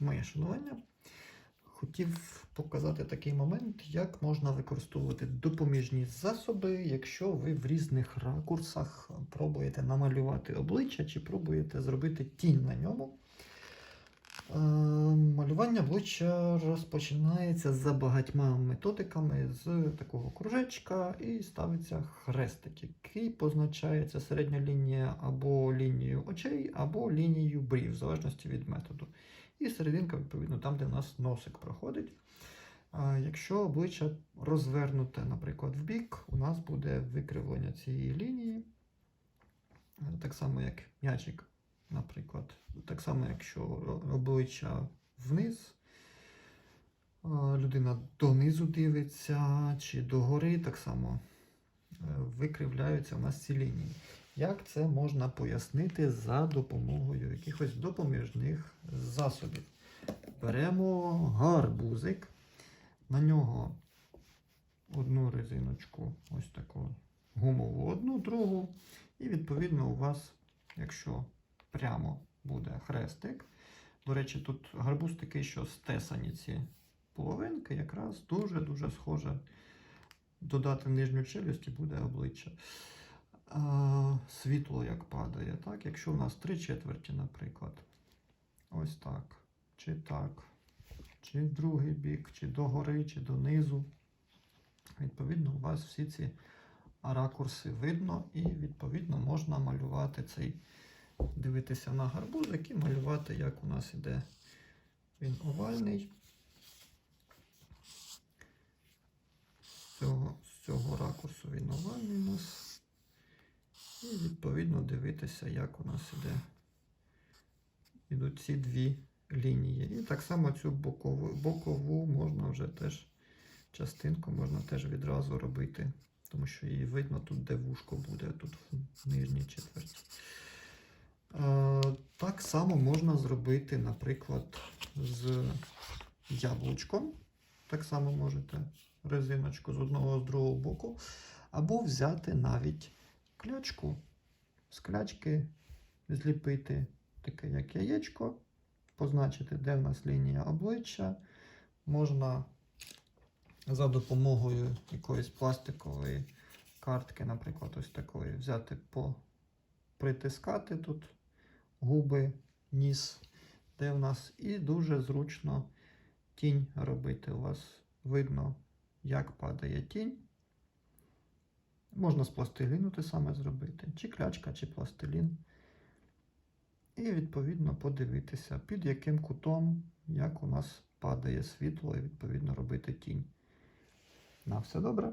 Моє шанування. Хотів показати такий момент, як можна використовувати допоміжні засоби, якщо ви в різних ракурсах пробуєте намалювати обличчя чи пробуєте зробити тінь на ньому. Е, Малювання обличчя розпочинається за багатьма методиками з такого кружечка і ставиться хрестик, який позначається середня лінія або лінією очей, або лінією брів, в залежності від методу. І серединка, відповідно, там, де в нас носик проходить. Якщо обличчя розвернуте, наприклад, в бік, у нас буде викривлення цієї лінії. Е, Так само, як м'ячик, наприклад. Так само, якщо обличчя вниз, людина донизу дивиться чи догори, так само е, викривляються у нас ці лінії. Як це можна пояснити за допомогою якихось допоміжних засобів? Беремо гарбузик, на нього одну резиночку, ось таку гумову, одну, другу. І відповідно у вас, якщо прямо буде хрестик, до речі, тут гарбуз такий, що стесані ці половинки, якраз дуже-дуже схоже додати нижню челюсть і буде обличчя. А, світло як падає, так? Якщо у нас три четверті, наприклад, ось так, чи так, чи другий бік, чи догори, чи донизу. Відповідно, у вас всі ці ракурси видно, і відповідно можна малювати цей, дивитися на гарбузик і малювати, як у нас іде він овальний. З цього, з цього ракурсу він овальний у нас. І відповідно дивитися, як у нас іде. Ідуть ці дві лінії. І так само цю бокову, бокову можна вже теж частинку можна теж відразу робити, тому що її видно тут, де вушко буде, тут в нижній четверті. Е, так само можна зробити, наприклад, з яблучком. Так само можете резиночку з одного з другого боку. Або взяти навіть клячку. З клячки зліпити таке, як яєчко, позначити, де в нас лінія обличчя. Можна за допомогою якоїсь пластикової картки, наприклад, ось такої, взяти по притискати тут губи, ніс, де в нас, і дуже зручно тінь робити. У вас видно, як падає тінь. Можна з пластиліну те саме зробити, чи клячка, чи пластилін. І відповідно подивитися, під яким кутом, як у нас падає світло, і відповідно робити тінь. На все добре.